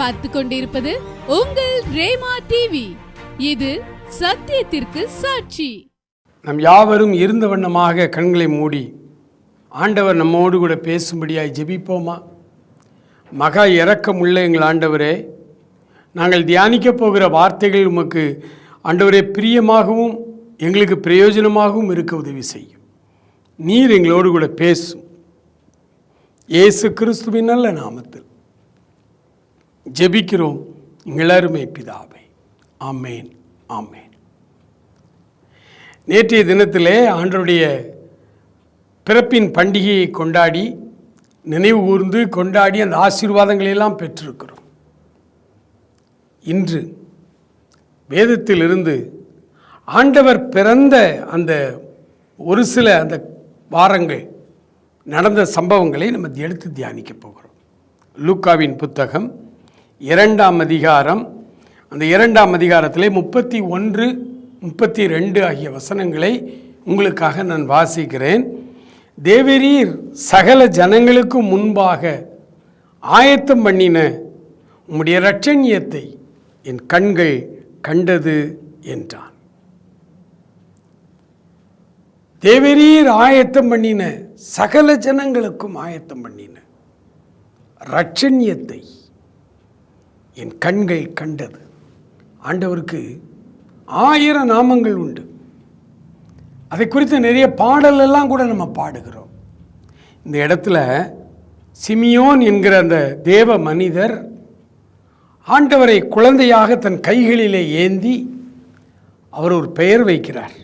பார்த்து கொண்டிருப்பது உங்கள் ரேமா டிவி இது சத்தியத்திற்கு சாட்சி. நம் யாவரும் இருந்த வண்ணமாக கண்களை மூடி ஆண்டவர் நம்மோடு கூட பேசும்படியாய் ஜெபிப்போமா? மகா இரக்கமுள்ள எங்கள் ஆண்டவரே நாங்கள் தியானிக்கப் போகிற வார்த்தைகள் உமக்கு ஆண்டவரே பிரியமாகவும் எங்களுக்கு பிரயோஜனமாகவும் இருக்க உதவி செய்யும். நீர் எங்களோடு கூட பேசும். இயேசு கிறிஸ்துவின் நல்ல நாமத்தில். ஜெபிக்கிறோம். எங்கள் பிதாவை. ஆமேன் ஆமேன். நேற்றைய தினத்திலே ஆண்டருடைய பிறப்பின் பண்டிகையை கொண்டாடி நினைவு கூர்ந்து கொண்டாடி அந்த ஆசீர்வாதங்களை எல்லாம் பெற்றிருக்கிறோம். இன்று வேதத்திலிருந்து ஆண்டவர் பிறந்த அந்த ஒரு சில அந்த வாரங்கள் நடந்த சம்பவங்களை நம்ம எடுத்து தியானிக்க போகிறோம். லூக்காவின் புத்தகம் இரண்டாம் அதிகாரம். அந்த இரண்டாம் அதிகாரத்தில் முப்பத்தி ஒன்று முப்பத்தி ரெண்டு ஆகிய வசனங்களை உங்களுக்காக நான் வாசிக்கிறேன். தேவரீர் சகல ஜனங்களுக்கு முன்பாக ஆயத்தம் பண்ணின உம்முடைய இரட்சணியத்தை என் கண்கள் கண்டது என்றான். தேவரீர் ஆயத்தம் பண்ணின சகல ஜனங்களுக்கும் ஆயத்தம் பண்ணின ரட்சண்யத்தை என் கண்கள் கண்டது. ஆண்டவருக்கு ஆயிரம் நாமங்கள் உண்டு. அதை குறித்து நிறைய பாடல் எல்லாம் கூட நம்ம பாடுகிறோம். இந்த இடத்துல சிமியோன் என்கிற அந்த தேவ மனிதர் ஆண்டவரை குழந்தையாக தன் கைகளிலே ஏந்தி அவர் ஒரு பெயர் வைக்கிறார்.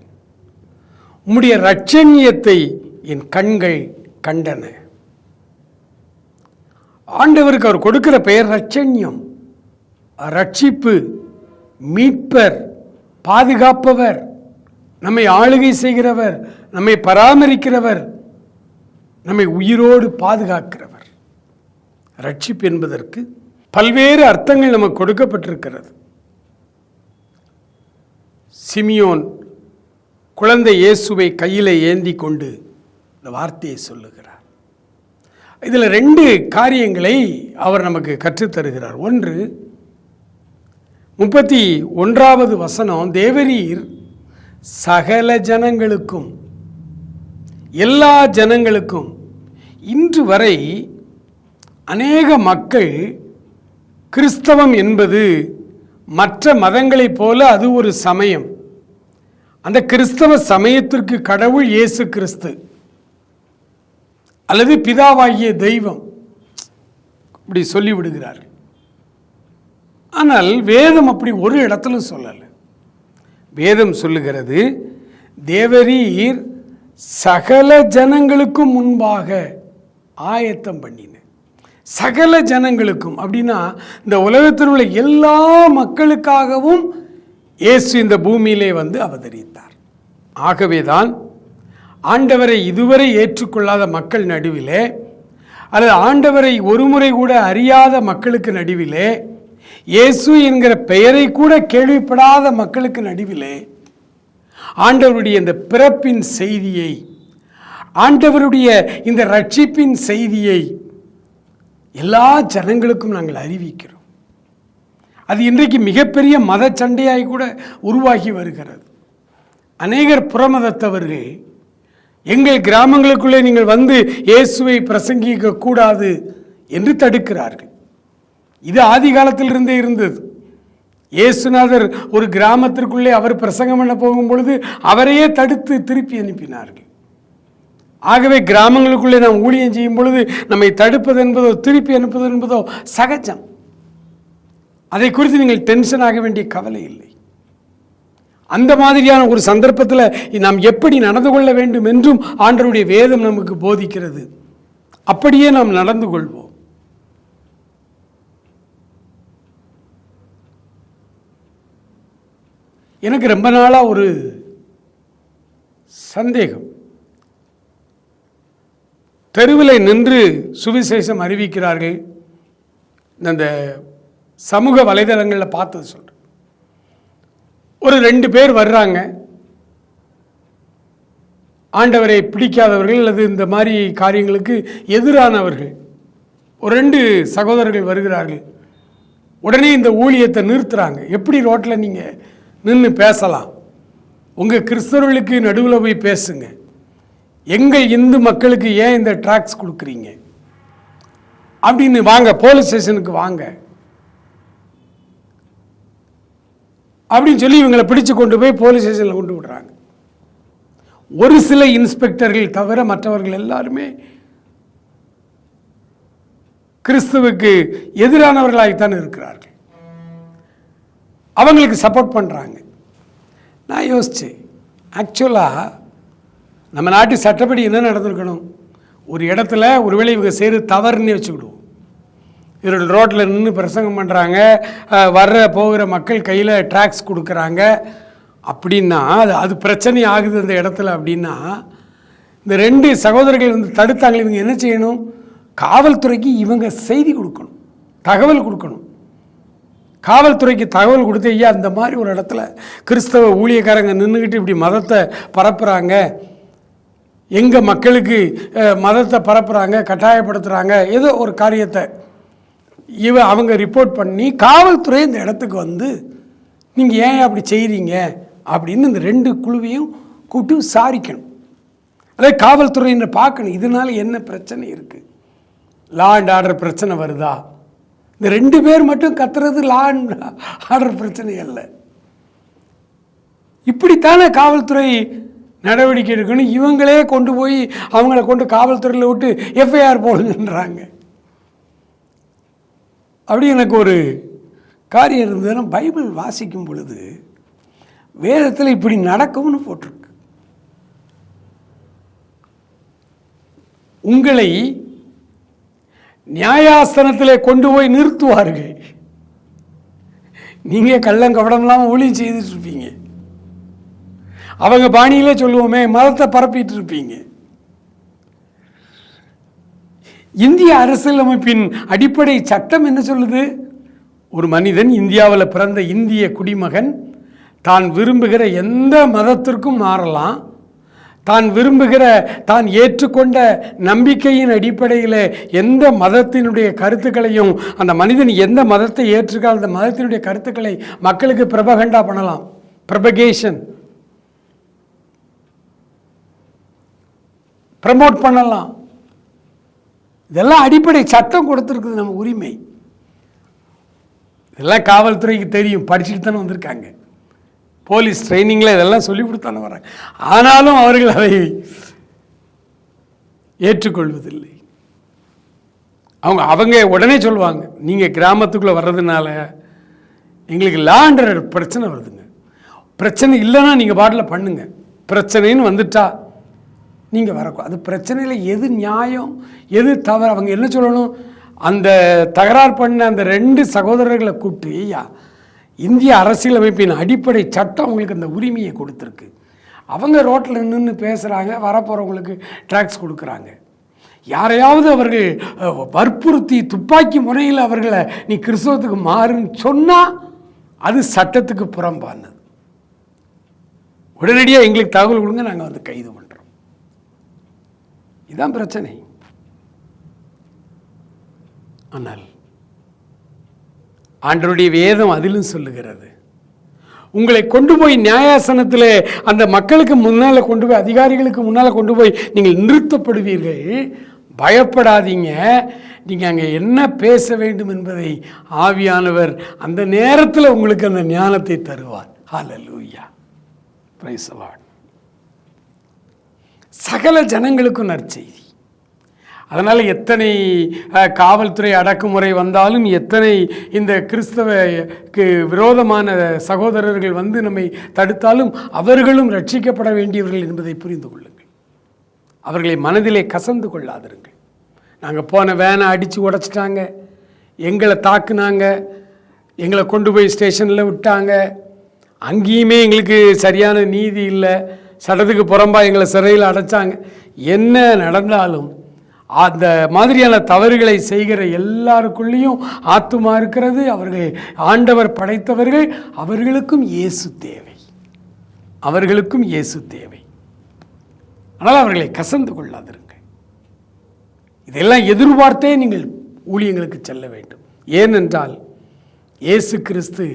உம்முடைய ரட்சண்யத்தை என் கண்கள் கண்டன. ஆண்டவருக்கு அவர் கொடுக்கிற பெயர் ரட்சண்யம் ரட்சிப்பு மீட்பர் பாதுகாப்பவர் நம்மை ஆளுகை செய்கிறவர் நம்மை பராமரிக்கிறவர் நம்மை உயிரோடு பாதுகாக்கிறவர். ரட்சிப்பு என்பதற்கு பல்வேறு அர்த்தங்கள் நமக்கு கொடுக்கப்பட்டிருக்கிறது. சிமியோன் குழந்தை இயேசுவை கையில் ஏந்தி கொண்டு இந்த வார்த்தையை சொல்லுகிறார். இதில் ரெண்டு காரியங்களை அவர் நமக்கு கற்றுத்தருகிறார். ஒன்று முப்பத்தி ஒன்றாவது வசனம் தேவரீர் சகல ஜனங்களுக்கும் எல்லா ஜனங்களுக்கும் இன்று வரை அநேக மக்கள் கிறிஸ்தவம் என்பது மற்ற மதங்களைப் போல அது ஒரு சமயம். அந்த கிறிஸ்தவ சமயத்திற்கு கடவுள் இயேசு கிறிஸ்து அல்லது பிதாவாகிய தெய்வம். இப்படி சொல்லிவிடுகிறார்கள். ஆனால் வேதம் அப்படி ஒரு இடத்துல சொல்லலை. வேதம் சொல்லுகிறது தேவரீர் சகல ஜனங்களுக்கும் முன்பாக ஆயத்தம் பண்ணின. சகல ஜனங்களுக்கும் அப்படின்னா இந்த உலகத்தில் உள்ள எல்லா மக்களுக்காகவும் இயேசு இந்த பூமியிலே வந்து அவதரித்தார். ஆகவேதான் ஆண்டவரை இதுவரை ஏற்றுக்கொள்ளாத மக்கள் நடுவிலே அல்லது ஆண்டவரை ஒருமுறை கூட அறியாத மக்களுக்கு நடுவிலே இயேசு என்கிற பெயரை கூட கேள்விப்படாத மக்களுக்கு நடுவிலே ஆண்டவருடைய இந்த பிறப்பின் செய்தியை ஆண்டவருடைய இந்த ரட்சிப்பின் செய்தியை எல்லா ஜனங்களுக்கும் நாங்கள் அறிவிக்கிறோம். அது இன்றைக்கு மிகப்பெரிய மத சண்டையாய் கூட உருவாகி வருகிறது. அநேகர் புறமதத்தவர்கள் எங்கள் கிராமங்களுக்குள்ளே நீங்கள் வந்து இயேசுவை பிரசங்கிக்க கூடாது என்று தடுக்கிறார்கள். இது ஆதி காலத்திலிருந்தே இருந்தது. இயேசுநாதர் ஒரு கிராமத்திற்குள்ளே அவர் பிரசங்கம் பண்ண போகும் பொழுது அவரையே தடுத்து திருப்பி அனுப்பினார்கள். ஆகவே கிராமங்களுக்குள்ளே நாம் ஊழியம் செய்யும் பொழுது நம்மை தடுப்பது என்பதோ திருப்பி அனுப்புவது என்பதோ சகஜம். அதை குறித்து நீங்கள் டென்ஷன் ஆக வேண்டிய கவலை இல்லை. அந்த மாதிரியான ஒரு சந்தர்ப்பத்தில் நாம் எப்படி நடந்து கொள்ள வேண்டும் என்றும் ஆண்டருடைய வேதம் நமக்கு போதிக்கிறது. அப்படியே நாம் நடந்து கொள்வோம். எனக்கு ரொம்ப நாளாக ஒரு சந்தேகம். தெருவில் நின்று சுவிசேஷம் அறிவிக்கிறார்கள். அந்த சமூக வலைதளங்களில் பார்த்தது சொல்கிறேன் ஒரு ரெண்டு பேர் வர்றாங்க. ஆண்டவரை பிடிக்காதவர்கள் அல்லது இந்த மாதிரி காரியங்களுக்கு எதிரானவர்கள். ஒரு ரெண்டு சகோதரர்கள் வருகிறார்கள். உடனே இந்த ஊழியத்தை நிறுத்துகிறாங்க எப்படி ரோட்டில் நீங்கள் நின்று பேசலாம். உங்கள் கிறிஸ்தவர்களுக்கு நடுவில் போய் பேசுங்க. எங்கள் இந்து மக்களுக்கு ஏன் இந்த ட்ராக்ஸ் கொடுக்குறீங்க? அப்படின்னு வாங்க போலீஸ் ஸ்டேஷனுக்கு வாங்க. அப்படின்னு சொல்லி இவங்களை பிடிச்சு கொண்டு போய் போலீஸ் ஸ்டேஷனில் கொண்டு விடுறாங்க. ஒரு சில இன்ஸ்பெக்டர்கள் தவிர மற்றவர்கள் எல்லாருமே கிறிஸ்துவுக்கு எதிரானவர்களாகத்தான் இருக்கிறார்கள். அவங்களுக்கு சப்போர்ட் பண்ணுறாங்க நான் யோசித்தேன் ஆக்சுவலாக நம்ம நாட்டு சட்டப்படி என்ன நடந்திருக்கணும்? ஒரு இடத்துல ஒருவேளை இவங்க செய்கிறது தவறுன்னு வச்சுக்கிடுவோம். இவர்கள் ரோட்டில் நின்று பிரசங்கம் பண்ணுறாங்க வர்ற போகிற மக்கள் கையில் ட்ராக்ஸ் கொடுக்குறாங்க. அப்படின்னா அது அது பிரச்சனை ஆகுது அந்த இடத்துல அப்படின்னா இந்த ரெண்டு சகோதரர்கள் வந்து தடுத்தாங்க இவங்க என்ன செய்யணும்? காவல்துறைக்கு இவங்க செய்தி கொடுக்கணும். தகவல் கொடுக்கணும். காவல்துறைக்கு தகவல் கொடுத்து ஐயா இந்த மாதிரி ஒரு இடத்துல கிறிஸ்தவ ஊழியக்காரங்க நின்றுக்கிட்டு இப்படி மதத்தை பரப்புகிறாங்க எங்கள் மக்களுக்கு மதத்தை பரப்புகிறாங்க கட்டாயப்படுத்துகிறாங்க ஏதோ ஒரு காரியத்தை இவ அவங்க ரிப்போர்ட் பண்ணி காவல்துறை இந்த இடத்துக்கு வந்து நீங்கள் ஏன் அப்படி செய்கிறீங்க அப்படின்னு இந்த ரெண்டு குழுவையும் கூட்டி விசாரிக்கணும். அதே காவல்துறையினை பார்க்கணும் இதனால என்ன பிரச்சனை இருக்குது லா அண்ட் ஆர்டர் பிரச்சனை வருதா? இந்த ரெண்டு பேர் மட்டும் கத்துறது லா அண்ட் ஆர்டர் பிரச்சனை அல்ல. இப்படித்தானே காவல்துறை நடவடிக்கை எடுக்கணும்? இவங்களே கொண்டு போய் அவங்கள கொண்டு காவல்துறையில் விட்டு எஃப்ஐஆர் போடுங்கன்றாங்க. அப்படி எனக்கு ஒரு காரியம் இருந்ததுன்னா பைபிள் வாசிக்கும் பொழுது வேதத்தில் இப்படி நடக்கும்னு போட்டிருக்கு. உங்களை நியாயாசனத்திலே கொண்டு போய் நிறுத்துவார்கள். நீங்கள் கள்ளங்கபடம்லாம் ஊழியம் செய்துட்டு இருப்பீங்க. அவங்க பாணியிலே சொல்லுவோமே மதத்தை பரப்பிட்டு இருப்பீங்க. இந்திய அரசியலமைப்பின் அடிப்படை சட்டம் என்ன சொல்லுது? ஒரு மனிதன் இந்தியாவில் பிறந்த இந்திய குடிமகன் தான் விரும்புகிற எந்த மதத்திற்கும் மாறலாம். தான் விரும்புகிற தான் ஏற்றுக்கொண்ட நம்பிக்கையின் அடிப்படையில் எந்த மதத்தினுடைய கருத்துக்களையும் அந்த மனிதன் எந்த மதத்தை ஏற்றுக்கால் அந்த மதத்தினுடைய கருத்துக்களை மக்களுக்கு பிரபகண்டா பண்ணலாம். பிரபகேஷன் ப்ரமோட் பண்ணலாம். இதெல்லாம் அடிப்படை சட்டம் கொடுத்துருக்குது நம்ம உரிமை. இதெல்லாம் காவல்துறைக்கு தெரியும். படிச்சுட்டு தானே வந்திருக்காங்க. போலீஸ் ட்ரைனிங்கில் இதெல்லாம் சொல்லி கொடுத்தானே வராங்க ஆனாலும் அவர்கள் அதை ஏற்றுக்கொள்வதில்லை. அவங்க அவங்க உடனே சொல்லுவாங்க நீங்கள் கிராமத்துக்குள்ளே வர்றதுனால எங்களுக்கு லாண்டர் பிரச்சனை வருதுங்க. பிரச்சனை இல்லைன்னா நீங்கள் பாட்டில் பண்ணுங்க. பிரச்சனைன்னு வந்துட்டா நீங்கள் வரக்கூ அது பிரச்சனையில் எது நியாயம் எது தவறு அவங்க என்ன சொல்லணும்? அந்த தகராறு பண்ண அந்த ரெண்டு சகோதரர்களை கூப்பிட்டு ஐயா இந்திய அரசியலமைப்பின் அடிப்படை சட்டம் அவங்களுக்கு அந்த உரிமையை கொடுத்துருக்கு. அவங்க ரோட்டில் நின்று பேசுகிறாங்க வரப்போகிறவங்களுக்கு ட்ராக்ஸ் கொடுக்குறாங்க. யாரையாவது அவர்கள் வற்புறுத்தி துப்பாக்கி முறையில் அவர்களை நீ கிறிஸ்தவத்துக்கு மாறுன்னு சொன்னால் அது சட்டத்துக்கு புறம்பானது. உடனடியாக எங்களுக்கு தகவல் கொடுங்க நாங்கள் வந்து கைது பண்ணுறோம் இதுதான் பிரச்சனை. ஆனால் ஆண்டருடைய வேதம் அதிலும் சொல்லுகிறது. உங்களை கொண்டு போய் நியாயாசனத்தில் அந்த மக்களுக்கு முன்னால் கொண்டு போய் அதிகாரிகளுக்கு முன்னால் கொண்டு போய் நீங்கள் நிறுத்தப்படுவீர்கள். பயப்படாதீங்க. நீங்கள் அங்கே என்ன பேச வேண்டும் என்பதை ஆவியானவர் அந்த நேரத்தில் உங்களுக்கு அந்த ஞானத்தை தருவார். ஹalleluya praise சகல ஜனங்களுக்கும் நற்செய்தி. அதனால் எத்தனை காவல்துறை அடக்குமுறை வந்தாலும் எத்தனை இந்த கிறிஸ்தவக்கு விரோதமான சகோதரர்கள் வந்து நம்மை தடுத்தாலும் அவர்களும் ரட்சிக்கப்பட வேண்டியவர்கள் என்பதை புரிந்து கொள்ளுங்கள். அவர்களை மனதிலே கசந்து கொள்ளாதிருங்கள். நாங்கள் போன வேனை அடித்து உடச்சிட்டாங்க. எங்களை தாக்குனாங்க. எங்களை கொண்டு போய் ஸ்டேஷனில் விட்டாங்க. அங்கேயுமே எங்களுக்கு சரியான நீதி இல்லை. சட்டத்துக்கு புறம்பா எங்களை சிறையில் அடைச்சாங்க. என்ன நடந்தாலும் அந்த மாதிரியான தவறுகளை செய்கிற எல்லாருக்குள்ளேயும் ஆத்துமா இருக்கிறது. அவர்கள் ஆண்டவர் படைத்தவர்கள் அவர்களுக்கும் இயேசு தேவை. அவர்களுக்கும் இயேசு தேவை. ஆனால் அவர்களை கசந்து கொள்ளாதிருங்கள். இதெல்லாம் எதிர்பார்த்தே நீங்கள் ஊழியங்களுக்கு செல்ல வேண்டும். ஏனென்றால் இயேசு கிறிஸ்து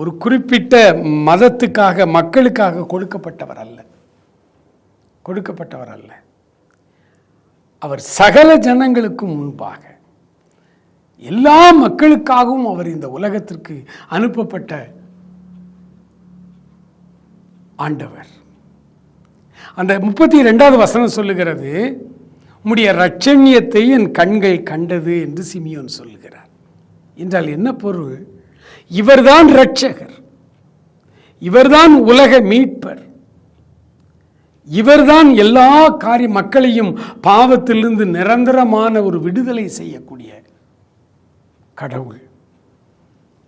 ஒரு குறிப்பிட்ட மதத்துக்காக மக்களுக்காக கொடுக்கப்பட்டவர் அல்ல. கொடுக்கப்பட்டவர் அல்ல. அவர் சகல ஜனங்களுக்கும் முன்பாக எல்லா மக்களுக்காகவும் அவர் இந்த உலகத்திற்கு அனுப்பப்பட்ட ஆண்டவர். அந்த முப்பத்தி ரெண்டாவது வசனம் சொல்லுகிறது உம்முடைய ரட்சண்யத்தை என் கண்கள் கண்டது என்று சிமியோன் சொல்லுகிறார். என்றால் என்ன பொருள்? இவர்தான் இரட்சகர். இவர்தான் உலக மீட்பர். இவர்தான் எல்லா காரிய மக்களையும் பாவத்திலிருந்து நிரந்தரமான ஒரு விடுதலை செய்யக்கூடிய கடவுள்.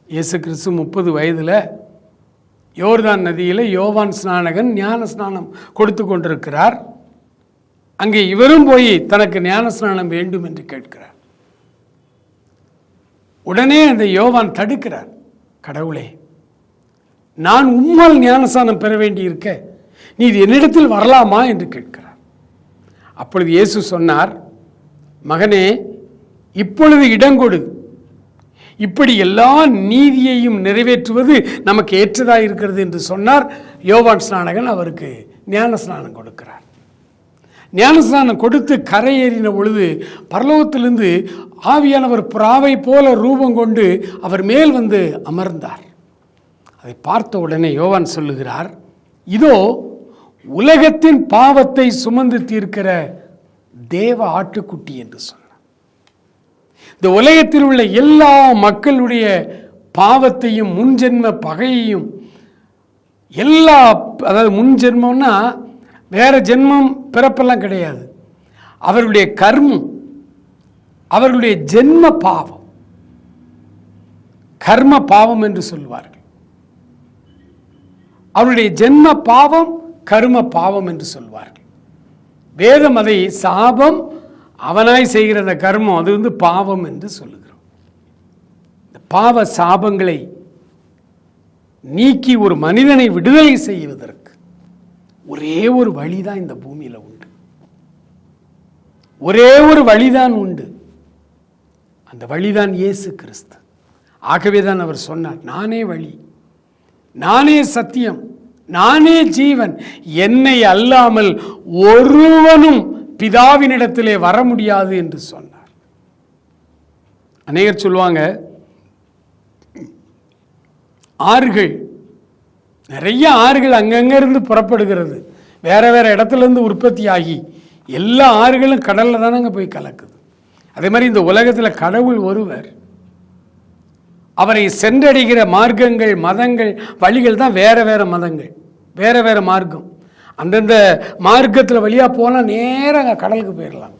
இயேசு கிறிஸ்து முப்பது வயதில் யோர்தான் நதியில் யோவான் ஸ்நானகன் ஞான ஸ்நானம் கொடுத்து கொண்டிருக்கிறார். அங்கே இவரும் போய் தனக்கு ஞான ஸ்நானம் வேண்டும் என்று கேட்கிறார். உடனே அந்த யோவான் தடுக்கிறார் கடவுளே நான் உம்மால் ஞானஸ்தானம் பெற வேண்டியிருக்க நீர் என்னிடத்தில் வரலாமா என்று கேட்கிறார். அப்பொழுது இயேசு சொன்னார் மகனே இப்பொழுது இடங்கொடு இப்படி எல்லா நீதியையும் நிறைவேற்றுவது நமக்கு ஏற்றதாக இருக்கிறது? என்று சொன்னார். யோவான் ஸ்நானகன் அவருக்கு ஞான ஸ்நானம் கொடுக்கிறார். ஞானஸ்நானம் கொடுத்து கரையேறின பொழுது பரலோகத்திலிருந்து ஆவியானவர் புறாவை போல ரூபம் கொண்டு அவர் மேல் வந்து அமர்ந்தார். அதை பார்த்த உடனே யோவான் சொல்லுகிறார் இதோ உலகத்தின் பாவத்தை சுமந்து தீர்க்கிற தேவ ஆட்டுக்குட்டி என்று சொன்னார். இந்த உலகத்தில் உள்ள எல்லா மக்களுடைய பாவத்தையும் முன்ஜென்ம பகையையும் எல்லா அதாவது முன் ஜென்மம்னா வேற ஜென்மம் பிறப்பெல்லாம் கிடையாது. அவர்களுடைய கர்மம் அவர்களுடைய ஜென்ம பாவம் கர்ம பாவம் என்று சொல்வார்கள். அவருடைய ஜென்ம பாவம் கரும பாவம் என்று சொல்வார்கள். வேதம் அதை சாபம் அவனாய் செய்கிற அந்த கர்மம் அது வந்து பாவம் என்று சொல்லுகிறோம். இந்த பாவ சாபங்களை நீக்கி ஒரு மனிதனை விடுதலை செய்வதற்கு ஒரே ஒரு வழிதான் இந்த பூமியில் உண்டு. ஒரே ஒரு வழிதான் உண்டு. அந்த வழிதான் இயேசு கிறிஸ்து. ஆகவே தான் அவர் சொன்னார் நானே வழி நானே சத்தியம் நானே ஜீவன். என்னை அல்லாமல் ஒருவனும் பிதாவினிடத்திலே வர முடியாது என்று சொன்னார். அநேகர் சொல்லுவாங்க ஆறுகள் நிறைய ஆறுகள் அங்கங்கே இருந்து புறப்படுகிறது. வேற வேற இடத்துல இருந்து உற்பத்தி ஆகி எல்லா ஆறுகளும் கடல்ல தானங்க போய் கலக்குது. அதே மாதிரி இந்த உலகத்தில் கடவுள் ஒருவர் அவரை சென்றடைகிற மார்க்கங்கள் மதங்கள் வழிகள் தான் வேறு வேறு மதங்கள். வேறு வேறு மார்க்கம். அந்தந்த மார்க்கத்தில் வழியாக போனால் நேராக கடலுக்கு போயிடலாம்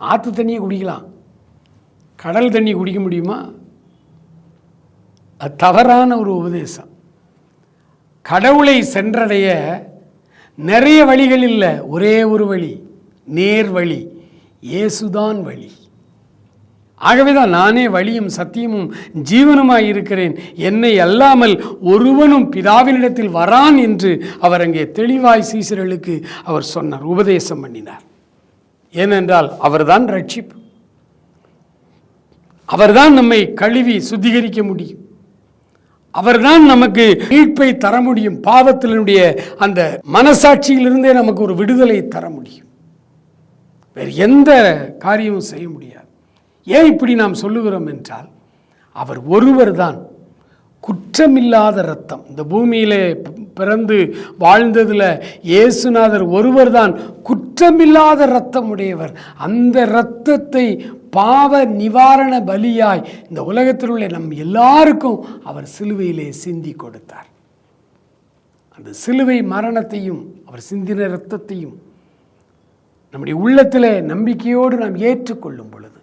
ஆற்று தண்ணியை குடிக்கலாம். கடல் தண்ணி குடிக்க முடியுமா? அது தவறான ஒரு உபதேசம். கடவுளை சென்றடைய நிறைய வழிகள் இல்லை. ஒரே ஒரு வழி நேர் வழி இயேசுதான் வழி. ஆகவே தான் நானே வழியும் சத்தியமும் ஜீவனுமாய் இருக்கிறேன். என்னை அல்லாமல் ஒருவனும் பிதாவினிடத்தில் வரான் என்று அவர் அங்கே தெளிவாய் சீசர்களுக்கு அவர் சொன்னார். உபதேசம் பண்ணினார். ஏனென்றால் அவர்தான் ரட்சிப்பு. அவர்தான் நம்மை கழுவி சுத்திகரிக்க முடியும். அவர்தான் நமக்கு மீட்பை தர முடியும். பாவத்தினுடைய அந்த மனசாட்சியிலிருந்தே நமக்கு ஒரு விடுதலை தர முடியும். வேறு எந்த காரியமும் செய்ய முடியாது. ஏன் இப்படி நாம் சொல்லுகிறோம் என்றால் அவர் ஒருவர் தான் குற்றமில்லாத ரத்தம் இந்த பூமியிலே பிறந்து வாழ்ந்ததில் இயேசுநாதர் ஒருவர் தான் குற்றமில்லாத ரத்தம் உடையவர். அந்த இரத்தத்தை பாவ நிவாரண பலியாய் இந்த உலகத்தில் உள்ள நம் எல்லாருக்கும் அவர் சிலுவையிலே சிந்தி கொடுத்தார். அந்த சிலுவை மரணத்தையும் அவர் சிந்தின இரத்தத்தையும் நம்முடைய உள்ளத்தில் நம்பிக்கையோடு நாம் ஏற்றுக்கொள்ளும் பொழுது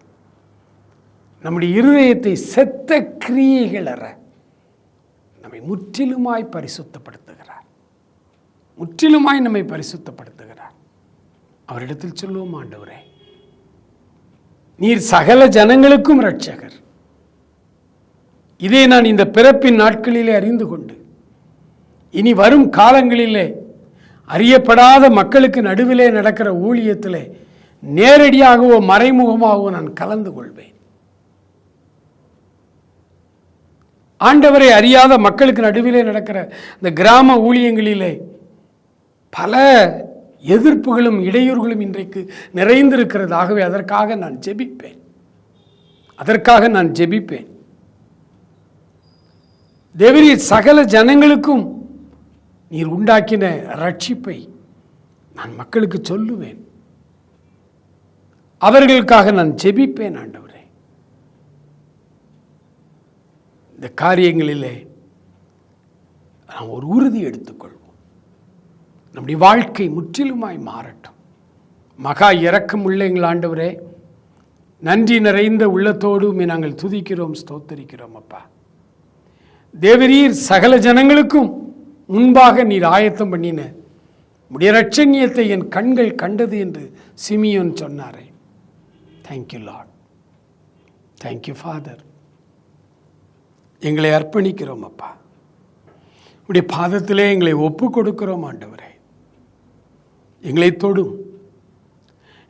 நம்முடைய இருதயத்தை செத்த கிரியைகள் அற நம்மை முற்றிலுமாய் பரிசுத்தப்படுத்துகிறார். முற்றிலுமாய் நம்மை பரிசுத்தப்படுத்துகிறார். அவரிடத்தில் சொல்லுவோம் ஆண்டவரே நீர் சகல ஜனங்களுக்கும் இரட்சகர். இதை நான் இந்த பிறப்பின் நாட்களிலே அறிந்து கொண்டு இனி வரும் காலங்களிலே அறியப்படாத மக்களுக்கு நடுவிலே நடக்கிற ஊழியத்திலே நேரடியாகவோ மறைமுகமாகவோ நான் கலந்து கொள்வேன். ஆண்டவரை அறியாத மக்களுக்கு நடுவிலே நடக்கிற இந்த கிராம ஊழியங்களிலே பல எதிர்ப்புகளும் இடையூறுகளும் இன்றைக்கு நிறைந்திருக்கிறது. ஆகவே அதற்காக நான் ஜெபிப்பேன். அதற்காக நான் ஜெபிப்பேன். தேவரீர் சகல ஜனங்களுக்கும் நீர் உண்டாக்கின ரட்சிப்பை நான் மக்களுக்கு சொல்லுவேன். அவர்களுக்காக நான் ஜெபிப்பேன் ஆண்டவர். இந்த காரியங்களிலே நாம் ஒரு உறுதி எடுத்துக்கொள்வோம். நம்முடைய வாழ்க்கை முற்றிலுமாய் மாறட்டும். மகா இறக்கம் உள்ள எங்கள் ஆண்டவரே நன்றி நிறைந்த உள்ளத்தோடுமே நாங்கள் துதிக்கிறோம் ஸ்தோத்தரிக்கிறோம் அப்பா. தேவரீர் சகல ஜனங்களுக்கும் முன்பாக நீர் ஆயத்தம் பண்ணின உடைய ரட்சணியத்தை என் கண்கள் கண்டது என்று சிமியோன் சொன்னாரே. தேங்க்யூ லார்ட் தேங்க்யூ ஃபாதர் எங்களை அர்ப்பணிக்கிறோம் அப்பா. உடைய பாதத்திலே எங்களை ஒப்பு கொடுக்கிறோம் ஆண்டவரே. எங்களை தொடும்.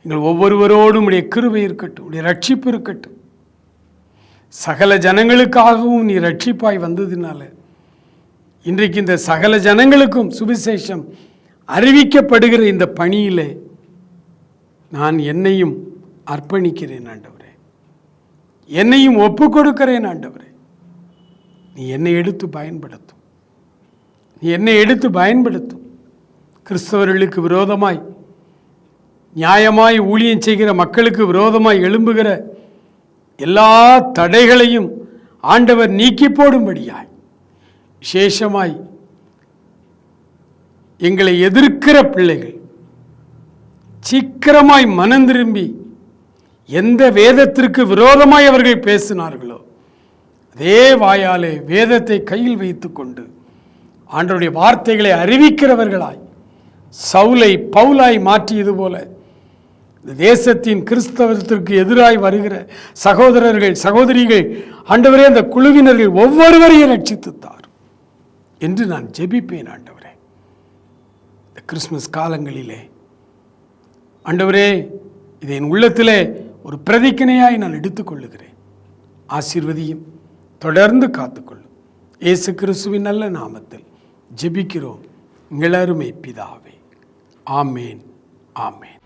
எங்கள் ஒவ்வொருவரோடும் உடைய கிருவை இருக்கட்டும் உடைய ரட்சிப்பு இருக்கட்டும். சகல ஜனங்களுக்காகவும் நீ ரட்சிப்பாய் வந்ததினால இன்றைக்கு இந்த சகல ஜனங்களுக்கும் சுவிசேஷம் அறிவிக்கப்படுகிற இந்த பணியிலே நான் என்னையும் அர்ப்பணிக்கிறேன் ஆண்டவரே. என்னையும் ஒப்பு கொடுக்கிறேன் ஆண்டவரே. நீ என்னை எடுத்து பயன்படுத்தும். நீ என்னை எடுத்து பயன்படுத்தும். கிறிஸ்தவர்களுக்கு விரோதமாய் நியாயமாய் ஊழியம் செய்கிற மக்களுக்கு விரோதமாய் எழும்புகிற எல்லா தடைகளையும் ஆண்டவர் நீக்கி போடும்படியாய் விசேஷமாய் எங்களை எதிர்க்கிற பிள்ளைகள் சீக்கிரமாய் மனம் திரும்பி எந்த வேதத்திற்கு விரோதமாய் அவர்கள் பேசினார்களோ அதே வாயாலே வேதத்தை கையில் வைத்துக்கொண்டு ஆண்டருடைய வார்த்தைகளை அறிவிக்கிறவர்களாய் சவுலை பவுலாய் மாற்றியது போல இந்த தேசத்தின் கிறிஸ்தவத்திற்கு எதிராய் வருகிற சகோதரர்கள் சகோதரிகள் ஆண்டவரே அந்த குழுவினர்கள் ஒவ்வொருவரையும் ரட்சித்துத்தார் என்று நான் ஜெபிப்பேன் ஆண்டவரே. இந்த கிறிஸ்மஸ் காலங்களிலே ஆண்டவரே இதை என் உள்ளத்திலே ஒரு பிரதிக்கணையாய் நான் எடுத்துக்கொள்ளுகிறேன். ஆசீர்வதியும். தொடர்ந்து காத்துக்கொள்ளும். இயேசு கிறிஸ்துவின் நல்ல நாமத்தில் ஜெபிக்கிறோம். இளருமை பிதாவே. ஆமேன். ஆமேன்.